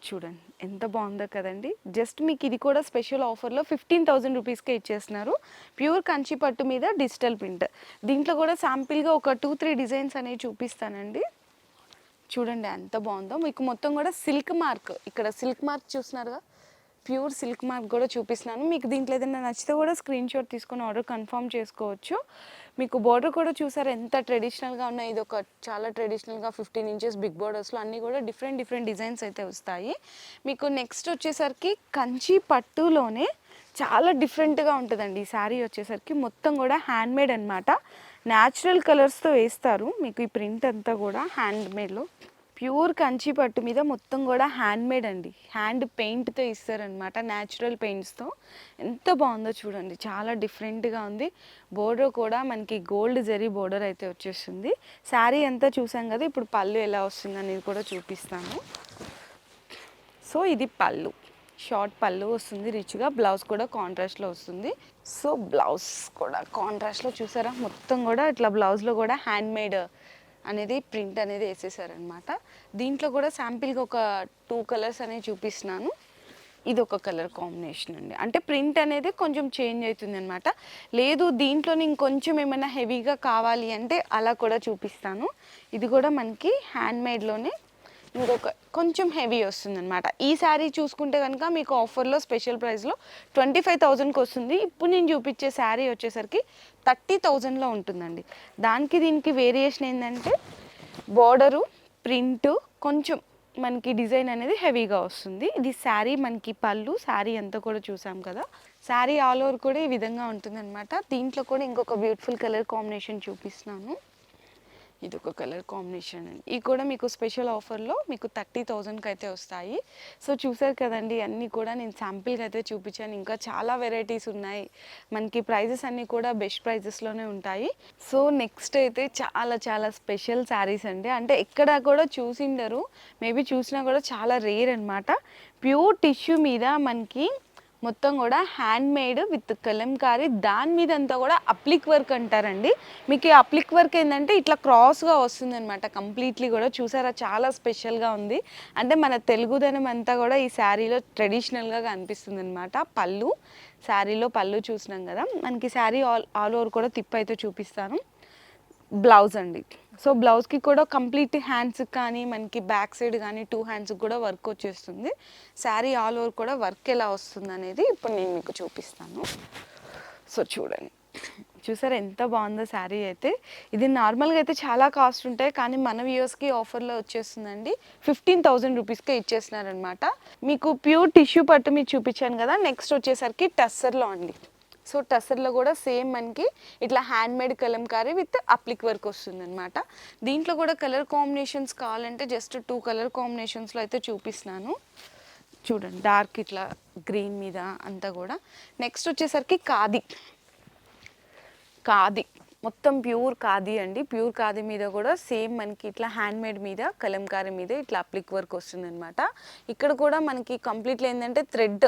A: చూడండి ఎంత బాగుందో కదండి. జస్ట్ మీకు ఇది కూడా స్పెషల్ ఆఫర్లో ఫిఫ్టీన్ థౌసండ్ రూపీస్కే ఇచ్చేస్తున్నారు. ప్యూర్ కంచి పట్టు మీద డిజిటల్ ప్రింట్ దీంట్లో కూడా శాంపిల్గా ఒక టూ త్రీ డిజైన్స్ అనేవి చూపిస్తానండి. చూడండి ఎంత బాగుందో. మీకు మొత్తం కూడా సిల్క్ మార్క్ ఇక్కడ సిల్క్ మార్క్ చూస్తున్నారుగా? ప్యూర్ సిల్క్ మార్క్ కూడా చూపిస్తున్నాను. మీకు దీంట్లో ఏదైనా నచ్చితే కూడా స్క్రీన్ షాట్ తీసుకొని ఆర్డర్ కన్ఫర్మ్ చేసుకోవచ్చు. మీకు బోర్డర్ కూడా చూసారు? ఎంత ట్రెడిషనల్గా ఉన్నాయి ఇది ఒక చాలా ట్రెడిషనల్గా ఫిఫ్టీన్ ఇంచెస్ బిగ్ బోర్డర్స్లో అన్నీ కూడా డిఫరెంట్ డిఫరెంట్ డిజైన్స్ అయితే వస్తాయి. మీకు నెక్స్ట్ వచ్చేసరికి కంచి పట్టులోనే చాలా డిఫరెంట్గా ఉంటుందండి. ఈ శారీ వచ్చేసరికి మొత్తం కూడా హ్యాండ్మేడ్ అనమాట న్యాచురల్ కలర్స్తో వేస్తారు. మీకు ఈ ప్రింట్ అంతా కూడా హ్యాండ్మేడ్లో ప్యూర్ కంచి పట్టు మీద మొత్తం కూడా హ్యాండ్మేడ్ అండి. హ్యాండ్ పెయింట్తో ఇస్తారనమాట న్యాచురల్ పెయింట్స్తో ఎంత బాగుందో చూడండి చాలా డిఫరెంట్గా ఉంది. బోర్డర్ కూడా మనకి గోల్డ్ జరీ బోర్డర్ అయితే వచ్చేస్తుంది. శారీ అంతా చూసాం కదా ఇప్పుడు పళ్ళు ఎలా వస్తుంది అనేది కూడా చూపిస్తాను. సో ఇది పళ్ళు. షార్ట్ పళ్ళు వస్తుంది రిచ్గా బ్లౌజ్ కూడా కాంట్రాస్ట్లో వస్తుంది. సో బ్లౌజ్ కూడా కాంట్రాస్ట్లో చూసారా? మొత్తం కూడా ఇట్లా బ్లౌజ్లో కూడా హ్యాండ్మేడ్ అనేది ప్రింట్ అనేది వేసేసారనమాట. దీంట్లో కూడా శాంపిల్గా ఒక టూ కలర్స్ అనేవి చూపిస్తున్నాను. ఇది ఒక కలర్ కాంబినేషన్ అండి. అంటే ప్రింట్ అనేది కొంచెం చేంజ్ అవుతుంది అనమాట లేదు దీంట్లో ఇంకొంచెం ఏమైనా హెవీగా కావాలి అంటే అలా కూడా చూపిస్తాను. ఇది కూడా మనకి హ్యాండ్మేడ్లోనే ఇంకొక కొంచెం హెవీ వస్తుంది అనమాట ఈ శారీ చూసుకుంటే కనుక మీకు ఆఫర్లో స్పెషల్ ప్రైస్లో ట్వంటీ ఫైవ్ థౌజండ్కి వస్తుంది. ఇప్పుడు నేను చూపించే శారీ వచ్చేసరికి థర్టీ థౌజండ్లో ఉంటుందండి. దానికి దీనికి వేరియేషన్ ఏంటంటే బోర్డరు ప్రింట్ కొంచెం మనకి డిజైన్ అనేది హెవీగా వస్తుంది. ఇది శారీ మనకి పళ్ళు శారీ అంతా కూడా చూసాం కదా. శారీ ఆల్ ఓవర్ కూడా ఈ విధంగా ఉంటుందన్నమాట. దీంట్లో కూడా ఇంకొక బ్యూటిఫుల్ కలర్ కాంబినేషన్ చూపిస్తున్నాను. ఇది ఒక కలర్ కాంబినేషన్ అండి. ఇది కూడా మీకు స్పెషల్ ఆఫర్లో మీకు థర్టీ థౌజండ్కి అయితే వస్తాయి. సో చూసారు కదండి అన్నీ కూడా నేను శాంపిల్గా అయితే చూపించాను. ఇంకా చాలా వెరైటీస్ ఉన్నాయి. మనకి ప్రైజెస్ అన్నీ కూడా బెస్ట్ ప్రైజెస్లోనే ఉంటాయి. సో నెక్స్ట్ అయితే చాలా చాలా స్పెషల్ శారీస్ అండి. అంటే ఎక్కడ కూడా చూసిండరు. మేబీ చూసినా కూడా చాలా రేర్ అనమాట ప్యూర్ టిష్యూ మీద మనకి మొత్తం కూడా హ్యాండ్ మేడ్ విత్ కలంకారీ దాని మీద అంతా కూడా అప్లిక్ వర్క్ అంటారండి. మీకు ఈ అప్లిక్ వర్క్ ఏంటంటే ఇట్లా క్రాస్గా వస్తుంది అనమాట కంప్లీట్లీ కూడా చూసారా? చాలా స్పెషల్గా ఉంది. అంటే మన తెలుగుదనం అంతా కూడా ఈ శారీలో ట్రెడిషనల్గా కనిపిస్తుంది అనమాట పళ్ళు. శారీలో పళ్ళు చూసినాం కదా. మనకి శారీ ఆల్ ఆల్ ఓవర్ కూడా తిప్పైతే అయితే చూపిస్తాను. బ్లౌజ్ అండి. సో బ్లౌజ్కి కూడా కంప్లీట్ హ్యాండ్స్ కానీ మనకి బ్యాక్ సైడ్ కానీ టూ హ్యాండ్స్కి కూడా వర్క్ వచ్చేస్తుంది. శారీ ఆల్ ఓవర్ కూడా వర్క్ ఎలా వస్తుంది అనేది ఇప్పుడు నేను మీకు చూపిస్తాను. సో చూడండి. చూసారు ఎంత బాగుందో శారీ అయితే. ఇది నార్మల్గా అయితే చాలా కాస్ట్ ఉంటాయి కానీ మన వ్యూస్కి ఆఫర్లో వచ్చేస్తుందండి. ఫిఫ్టీన్ థౌజండ్ రూపీస్కే ఇచ్చేస్తున్నారనమాట మీకు ప్యూర్ టిష్యూ పట్టు మీకు చూపించాను కదా నెక్స్ట్ వచ్చేసరికి టస్సర్లో అండి. సో టసర్లో కూడా సేమ్ మనకి ఇట్లా hand made Kalamkari with applique work వస్తుంది అనమాట దీంట్లో కూడా కలర్ కాంబినేషన్స్ కావాలంటే జస్ట్ టూ కలర్ కాంబినేషన్స్లో అయితే చూపిస్తున్నాను. చూడండి డార్క్ ఇట్లా గ్రీన్ మీద అంతా కూడా. నెక్స్ట్ వచ్చేసరికి ఖాదీ. ఖాదీ. మొత్తం ప్యూర్ ఖాదీ అండి. ప్యూర్ కాది మీద కూడా సేమ్ మనకి ఇట్లా హ్యాండ్మేడ్ మీద కలంకారీ మీద ఇట్లా అప్లిక్ వర్క్ వస్తుందన్నమాట. ఇక్కడ కూడా మనకి కంప్లీట్లీ ఏంటంటే థ్రెడ్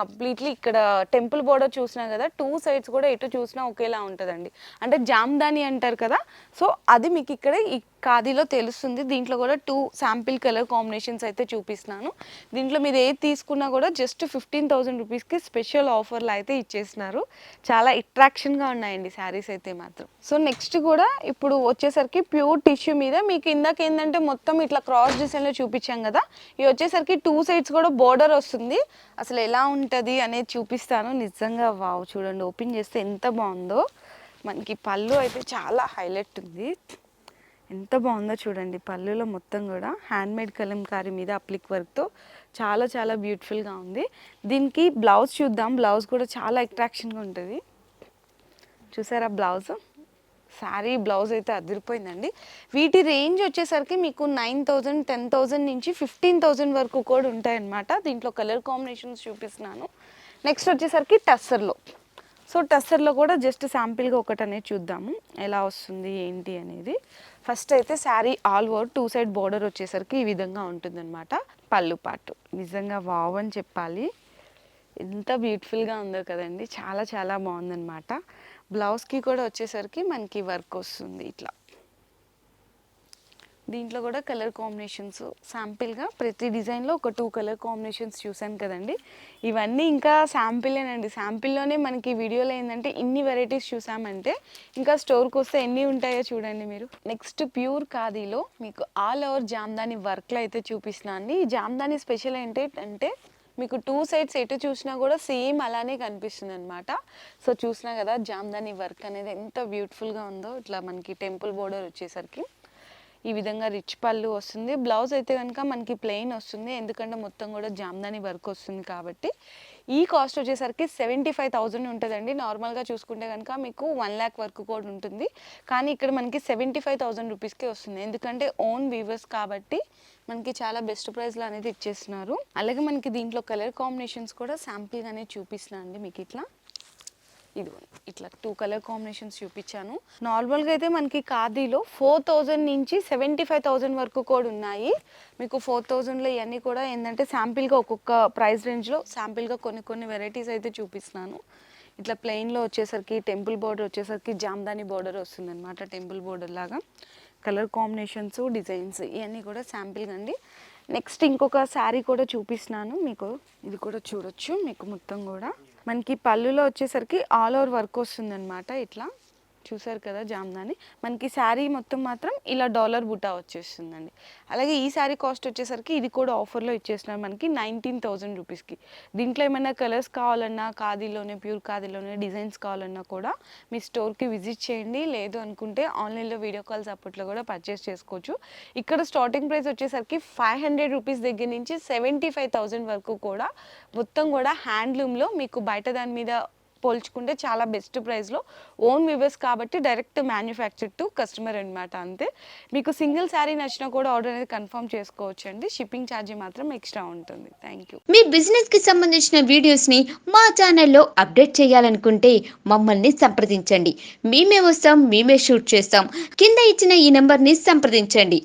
A: కంప్లీట్లీ ఇక్కడ టెంపుల్ బోర్డర్ చూసినా కదా టూ సైడ్స్ కూడా ఎటు చూసినా ఒకేలా ఉంటుందండి. అంటే జామ్దాని అంటారు కదా సో అది మీకు ఇక్కడ ఈ ఖాదీలో తెలుస్తుంది. దీంట్లో కూడా టూ శాంపిల్ కలర్ కాంబినేషన్స్ అయితే చూపిస్తున్నాను. దీంట్లో మీరు ఏది తీసుకున్నా కూడా జస్ట్ ఫిఫ్టీన్ థౌసండ్ రూపీస్కి స్పెషల్ ఆఫర్లు అయితే ఇచ్చేసినారు చాలా అట్రాక్షన్గా ఉన్నాయండి శారీస్ అయితే మాత్రం. సో నెక్స్ట్ కూడా ఇప్పుడు వచ్చేసరికి ప్యూర్ టిష్యూ మీద మీకు ఇందాక ఏంటంటే మొత్తం ఇట్లా క్రాస్ డిజైన్లో చూపించాం కదా. ఇవి వచ్చేసరికి టూ సైడ్స్ కూడా బోర్డర్ వస్తుంది. అసలు ఎలా ఉంటుంది అనేది చూపిస్తాను. నిజంగా వావ్ చూడండి ఓపెన్ చేస్తే ఎంత బాగుందో. మనకి పళ్ళు అయితే చాలా హైలైట్ ఉంది. ఎంత బాగుందో చూడండి పళ్ళులో మొత్తం కూడా హ్యాండ్మేడ్ కలంకారీ మీద అప్లిక్ వర్క్తో చాలా చాలా బ్యూటిఫుల్గా ఉంది. దీనికి బ్లౌజ్ చూద్దాం. బ్లౌజ్ కూడా చాలా అట్రాక్షన్గా ఉంటుంది. చూసారా బ్లౌజ్ శారీ బ్లౌజ్ అయితే అదిరిపోయిందండి. వీటి రేంజ్ వచ్చేసరికి మీకు నైన్ థౌజండ్ టెన్ థౌజండ్ నుంచి ఫిఫ్టీన్ థౌజండ్ వరకు కూడా ఉంటాయన్నమాట. దీంట్లో కలర్ కాంబినేషన్స్ చూపిస్తున్నాను. నెక్స్ట్ వచ్చేసరికి టస్సర్లో. సో టస్సర్లో కూడా జస్ట్ శాంపిల్గా ఒకటి అనేది చూద్దాము. ఎలా వస్తుంది ఏంటి అనేది. ఫస్ట్ అయితే sari all over two side border వచ్చేసరికి ఈ విధంగా ఉంటుందన్నమాట. పళ్ళు పాటు. నిజంగా వావ్ అని చెప్పాలి. ఎంత బ్యూటిఫుల్గా ఉందో కదండి. చాలా చాలా బాగుందన్నమాట. బ్లౌజ్కి కూడా వచ్చేసరికి మనకి వర్క్ వస్తుంది ఇట్లా. దీంట్లో కూడా కలర్ కాంబినేషన్స్ శాంపిల్గా ప్రతి డిజైన్లో ఒక టూ కలర్ కాంబినేషన్స్ చూసాను కదండి. ఇవన్నీ ఇంకా శాంపిలేనండి శాంపిల్లోనే మనకి వీడియోలో ఏంటంటే ఇన్ని వెరైటీస్ చూసామంటే ఇంకా స్టోర్కి వస్తే ఎన్ని ఉంటాయో చూడండి మీరు. నెక్స్ట్ ప్యూర్ ఖాదీలో మీకు ఆల్ ఓవర్ జామ్దాని వర్క్లో అయితే చూపిస్తున్నాను అండి. ఈ జామ్దాని స్పెషల్ ఏంటి అంటే మీకు టూ సైడ్స్ ఎటు చూసినా కూడా సేమ్ అలానే కనిపిస్తుంది అనమాట సో చూసినా కదా జామ్దాని వర్క్ అనేది ఎంత బ్యూటిఫుల్గా ఉందో. ఇట్లా మనకి టెంపుల్ బోర్డర్ వచ్చేసరికి. ఈ విధంగా రిచ్ పళ్ళు వస్తుంది. బ్లౌజ్ అయితే కనుక మనకి ప్లెయిన్ వస్తుంది. ఎందుకంటే మొత్తం కూడా జామ్దాని వర్క్ వస్తుంది కాబట్టి. ఈ కాస్ట్ వచ్చేసరికి సెవెంటీ ఫైవ్ థౌజండ్ ఉంటుందండి. నార్మల్గా చూసుకుంటే కనుక మీకు వన్ ల్యాక్ వర్క్ కూడా ఉంటుంది. కానీ ఇక్కడ మనకి సెవెంటీ ఫైవ్ థౌజండ్ రూపీస్కే వస్తుంది. ఎందుకంటే ఓన్ వీవర్స్ కాబట్టి మనకి చాలా బెస్ట్ ప్రైస్లో అనేది ఇచ్చేస్తున్నారు. అలాగే మనకి దీంట్లో కలర్ కాంబినేషన్స్ కూడా శాంపిల్గానే చూపిస్తున్నాను అండి మీకు ఇట్లా. ఇది ఇట్లా టూ కలర్ కాంబినేషన్స్ చూపించాను. నార్మల్గా అయితే మనకి ఖాదీలో ఫోర్ థౌజండ్ నుంచి సెవెంటీ ఫైవ్ థౌజండ్ వరకు కూడా ఉన్నాయి. మీకు ఫోర్ థౌజండ్లో ఇవన్నీ కూడా ఏంటంటే శాంపిల్గా ఒక్కొక్క ప్రైస్ రేంజ్లో శాంపిల్గా కొన్ని కొన్ని వెరైటీస్ అయితే చూపిస్తున్నాను. ఇట్లా ప్లెయిన్లో వచ్చేసరికి టెంపుల్ బోర్డర్ వచ్చేసరికి జామ్దాని బోర్డర్ వస్తుంది అనమాట టెంపుల్ బోర్డర్ లాగా. కలర్ కాంబినేషన్స్ డిజైన్స్ ఇవన్నీ కూడా శాంపిల్గా అండి. నెక్స్ట్ ఇంకొక శారీ కూడా చూపిస్తున్నాను. మీకు ఇది కూడా చూడొచ్చు. మీకు మొత్తం కూడా మనకి పళ్ళులో వచ్చేసరికి ఆల్ ఓవర్ వర్క్ వస్తుందన్నమాట ఇట్లా. చూసారు కదా జామ్దాని? మనకి శారీ మొత్తం మాత్రం ఇలా డాలర్ బుటా వచ్చేస్తుందండి. అలాగే ఈ శారీ కాస్ట్ వచ్చేసరికి ఇది కూడా ఆఫర్లో ఇచ్చేస్తున్నారు మనకి నైన్టీన్ థౌజండ్ రూపీస్కి. దీంట్లో ఏమైనా కలర్స్ కావాలన్నా ఖాదీలోనే ప్యూర్ ఖాదీలోనే డిజైన్స్ కావాలన్నా కూడా మీ స్టోర్కి విజిట్ చేయండి. లేదు అనుకుంటే ఆన్లైన్లో వీడియో కాల్స్ అప్పట్లో కూడా పర్చేస్ చేసుకోవచ్చు. ఇక్కడ స్టార్టింగ్ ప్రైస్ వచ్చేసరికి ఫైవ్ హండ్రెడ్ రూపీస్ దగ్గర నుంచి సెవెంటీ ఫైవ్ థౌజండ్ వరకు కూడా మొత్తం కూడా హ్యాండ్లూమ్లో మీకు బయట దాని మీద పోల్చుకుంటే చాలా బెస్ట్ ప్రైస్లో ఓన్ వివర్స్ కాబట్టి డైరెక్ట్ మ్యానుఫ్యాక్చర్ టు కస్టమర్ అనమాట అంతే. మీకు సింగిల్ శారీ నచ్చినా కూడా ఆర్డర్ అనేది కన్ఫర్మ్ చేసుకోవచ్చు అండి షిప్పింగ్ ఛార్జీ మాత్రం ఎక్స్ట్రా ఉంటుంది. Thank you.
B: మీ బిజినెస్కి సంబంధించిన వీడియోస్ని మా ఛానల్లో అప్డేట్ చేయాలనుకుంటే మమ్మల్ని సంప్రదించండి. మేమే వస్తాం మేమే షూట్ చేస్తాం. కింద ఇచ్చిన ఈ నెంబర్ని సంప్రదించండి.